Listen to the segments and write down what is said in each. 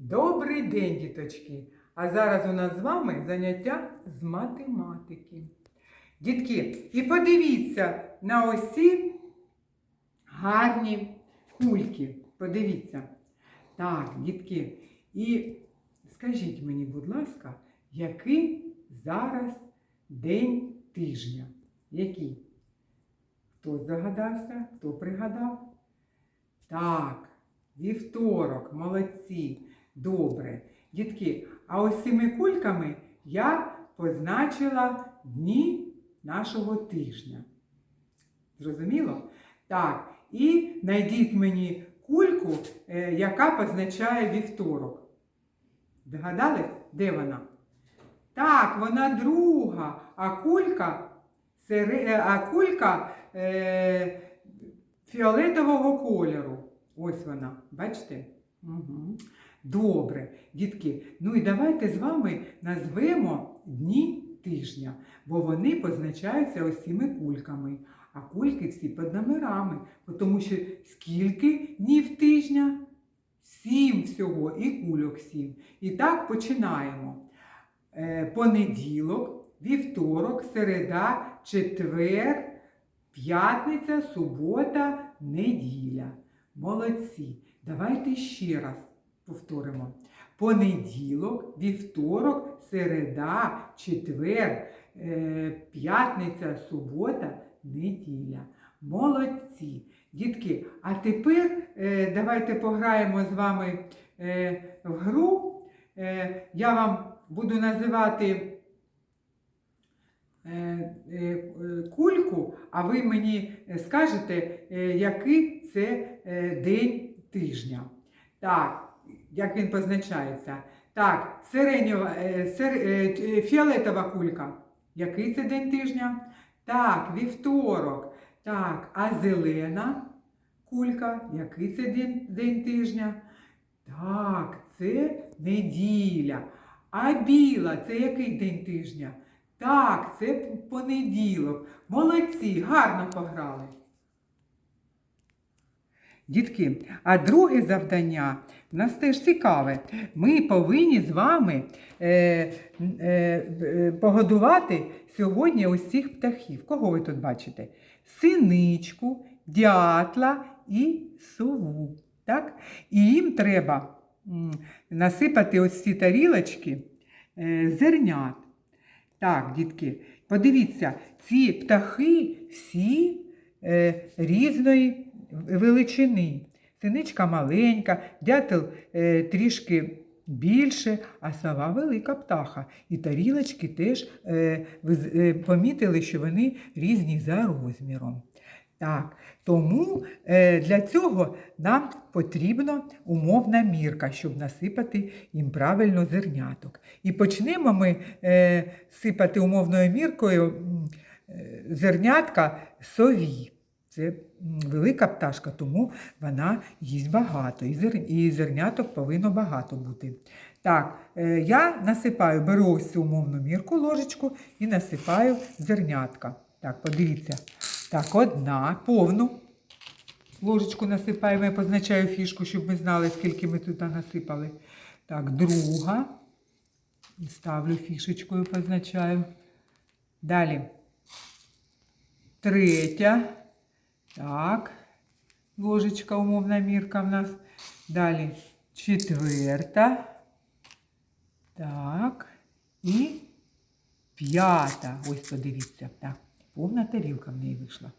Добрий день, діточки! А зараз у нас з вами заняття з математики. Дітки, і подивіться на ось ці гарні кульки. Подивіться. Так, дітки, і скажіть мені, будь ласка, який зараз день тижня? Який? Хто здогадався? Хто пригадав? Так, вівторок, молодці, добре. Дітки, а ось цими кульками я позначила дні нашого тижня. Зрозуміло? Так, і знайдіть мені кульку, е, яка позначає вівторок. Догадались, де вона? Так, вона друга, а кулька, е, а кулька е, фіолетового кольору. Ось вона, бачите? Угу. Добре, дітки. Ну і давайте з вами назвемо дні тижня, бо вони позначаються ось цими кульками. А кульки всі під номерами, тому що скільки днів тижня? Сім всього і кульок сім. І так починаємо. Е, Понеділок, вівторок, середа, четвер, п'ятниця, субота, неділя. Молодці. Давайте ще раз повторимо. Понеділок, вівторок, середа, четвер, е, п'ятниця, субота, неділя. Молодці. Дітки, а тепер е, давайте пограємо з вами е, в гру. Я вам буду називати кульку, а ви мені скажете, який це день тижня. Так, як він позначається. Так, сиренєва, е, сир, е, е, фіолетова кулька. Який це день тижня? Так, вівторок. Так, а зелена кулька, який це день, день тижня? Так, це неділя. А біла це який день тижня? Так, це понеділок. Молодці, гарно пограли. Дітки, а друге завдання нас теж цікаве. Ми повинні з вами е, е, е, погодувати сьогодні ось цих птахів. Кого ви тут бачите? Синичку, дятла і сову. Так? І їм треба насипати ось ці тарілочки е, зернят. Так, дітки, подивіться, ці птахи всі е, різної величини. Синичка маленька, дятел е, трішки більше, а сова велика птаха. І тарілочки теж е, е, помітили, що вони різні за розміром. Так, тому е, для цього нам потрібна умовна мірка, щоб насипати їм правильно зерняток. І почнемо ми е, сипати умовною міркою е, зернятка сові. Це велика пташка, тому вона їсть багато. І, зер... і зерняток повинно багато бути. Так, е, я насипаю, беру ось цю умовну мірку, ложечку і насипаю зернятка. Так, подивіться. Так, одна, повну ложечку насипаємо, я позначаю фішку, щоб ми знали, скільки ми тут насипали. Так, друга. Ставлю фішечкою, позначаю. Далі. Третя. Так. Ложечка, умовна мірка в нас. Далі четверта. Так. І п'ята. Ось подивіться. Так. Повна тарілка в неї вийшла.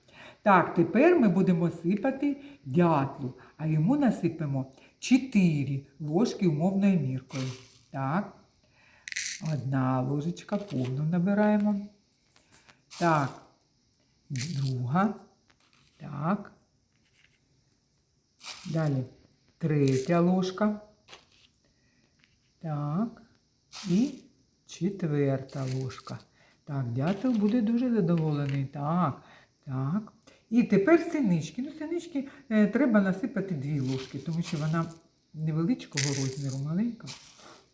Так, тепер ми будемо сипати дятлу, а йому насипемо 4 ложки умовною міркою. Так. Одна ложечка повну набираємо. Так. Друга. Так. Далі третя ложка. Так. І четверта ложка. Так, дятел буде дуже задоволений. Так, так. І тепер синички. Ну, синички е, треба насипати дві ложки, тому що вона невеличкого розміру, маленька.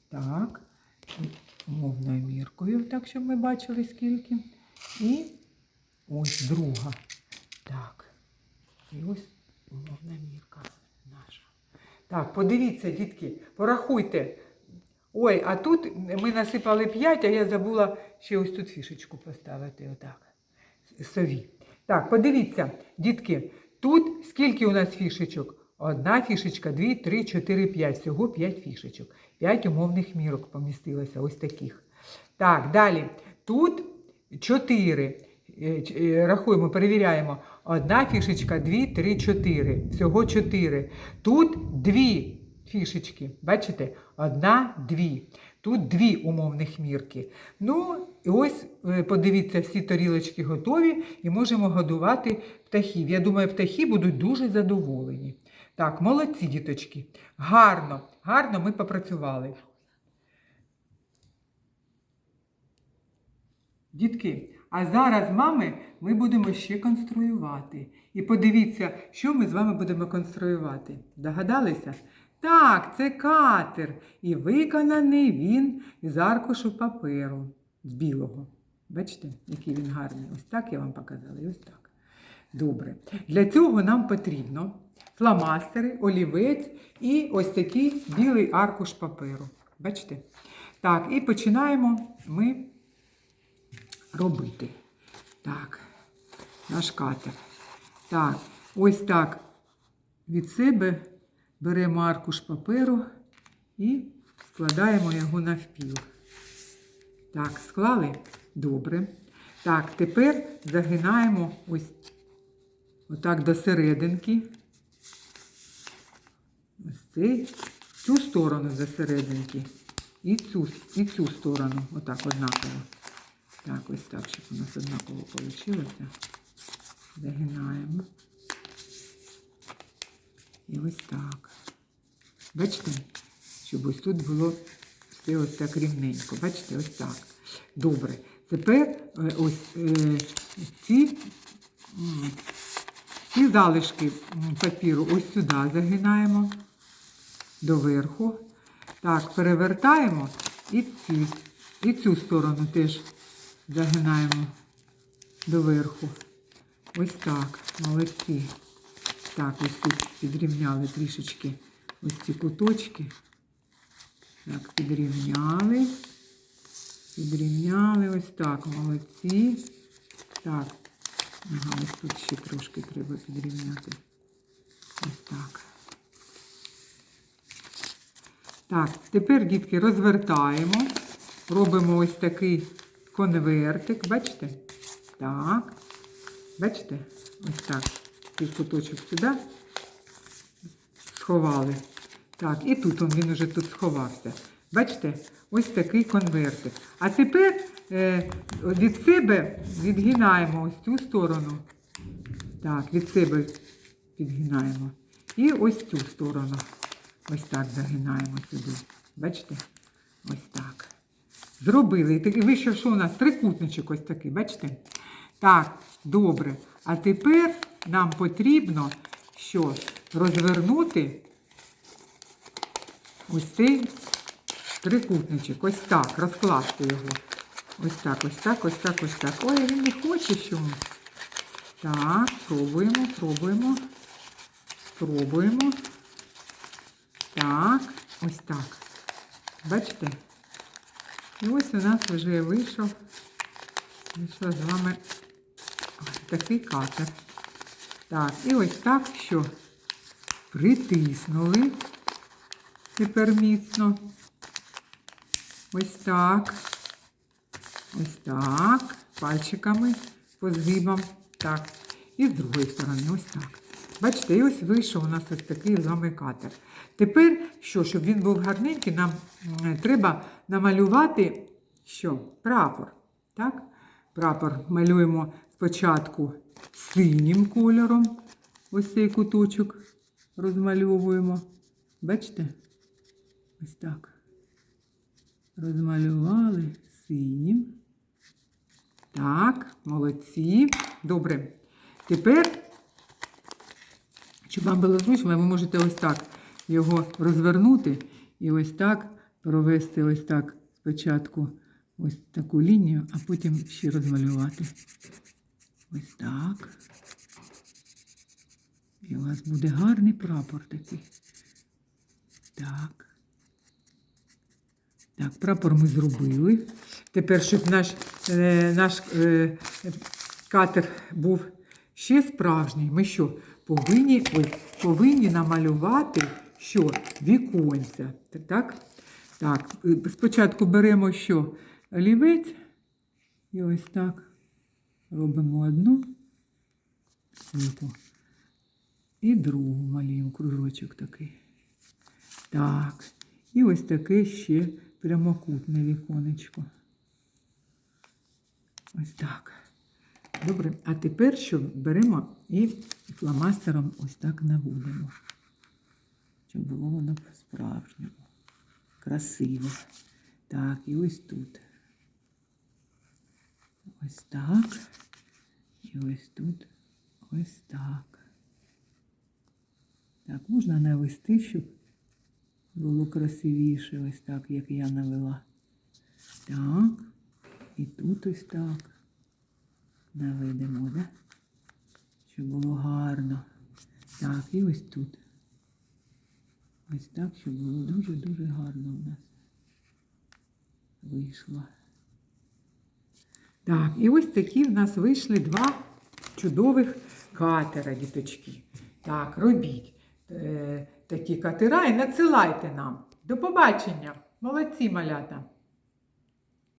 Так. Умовною міркою, так, щоб ми бачили скільки. І ось друга. Так. І ось умовна мірка наша. Так, подивіться, дітки, порахуйте. Ой, а тут ми насипали 5, а я забула ще ось тут фішечку поставити. Отак. Сові. Так, подивіться, дітки, тут скільки у нас фішечок? Одна фішечка, дві, три, чотири, п'ять. Всього п'ять фішечок. П'ять умовних мірок помістилося, ось таких. Так, далі. Тут чотири. Е, е, Рахуємо, перевіряємо. Одна фішечка, дві, три, чотири. Всього чотири. Тут дві фішечки. Бачите? Одна, дві. Тут дві умовних мірки. Ну, і ось е, подивіться, всі тарілочки готові і можемо годувати птахів. Я думаю, птахи будуть дуже задоволені. Так, молодці, діточки. Гарно, гарно ми попрацювали. Дітки, а зараз, мами, ми будемо ще конструювати. І подивіться, що ми з вами будемо конструювати. Догадалися? Так, це катер. І виконаний він із аркушу паперу з білого. Бачите, який він гарний. Ось так я вам показала. І ось так. Добре. Для цього нам потрібно фломастери, олівець і ось такий білий аркуш паперу. Бачите? Так, і починаємо ми робити. Так, наш катер. Так, ось так від себе беремо аркуш паперу і складаємо його навпіл. Так, склали? Добре. Так, тепер загинаємо ось отак до серединки. Ось цей, цю сторону до серединки. І цю, і цю сторону, отак однаково. Так, ось так, щоб у нас однаково вийшло. Загинаємо. І ось так. Бачите? Щоб ось тут було все ось так рівненько. Бачите, ось так. Добре. Тепер е, ось е, ці, ці залишки папіру ось сюди загинаємо доверху. Так, перевертаємо і ці, і цю сторону теж загинаємо доверху. Ось так, молодці. Так, ось тут підрівняли трішечки ось ці куточки. Так, підрівняли. Підрівняли ось так, молодці. Так, ага, ось тут ще трошки треба підрівняти. Ось так. Так, тепер, дітки, розвертаємо. Робимо ось такий конвертик. Бачите? Так. Бачите? Ось так. Цей куточок сюди сховали. Так, і тут он, він уже тут сховався. Бачите? Ось такий конвертик. А тепер е, від себе відгинаємо ось цю сторону. Так, від себе підгинаємо. І ось цю сторону. Ось так загинаємо сюди. Бачите? Ось так. Зробили. І вийшов, що у нас трикутничок ось такий, бачите? Так, добре. А тепер нам потрібно що? Розвернути ось цей трикутничок. Ось так, розкласти його. Ось так, ось так, ось так, ось так. Ой, він не хоче чомусь. Так, пробуємо, пробуємо. Пробуємо. Так, ось так. Бачите? І ось у нас вже вийшов, вийшов з вами такий катер. Так, і ось так, що притиснули тепер міцно. Ось так. Ось так. Пальчиками по згибам. Так. І з другої сторони, ось так. Бачите, і ось вийшов у нас ось такий з вами катер. Тепер, що, щоб він був гарненький, нам треба намалювати що? Прапор. Так? Прапор малюємо спочатку синім кольором. Ось цей куточок розмальовуємо. Бачите? Ось так. Розмалювали синім. Так, молодці. Добре. Тепер, щоб вам було зручно, ви можете ось так його розвернути і ось так провести ось так спочатку ось таку лінію, а потім ще розмалювати. Ось так. І у вас буде гарний прапор такий. так. Так, прапор ми зробили. Тепер, щоб наш, е, наш е, катер був ще справжній, ми що? Повинні, ой, повинні намалювати що? Віконця. Так? Так, е, спочатку беремо що? Олівець. І ось так робимо одну сміту. І другу малюємо кружочок такий. Так. І ось таке ще прямокутне віконечко. Ось так. Добре. А тепер що беремо і фломастером ось так наводимо. Щоб було воно по-справжньому. Красиво. Так, і ось тут. Ось так. І ось тут. Ось так. Так, можна навести, щоб було красивіше, ось так, як я навела. Так. І тут ось так. Наведемо, да? Щоб було гарно. Так, і ось тут. Ось так, щоб було дуже-дуже гарно у нас вийшло. Так, і ось такі в нас вийшли два чудових катера, діточки. Так, робіть е, такі катера і надсилайте нам. До побачення! Молодці малята!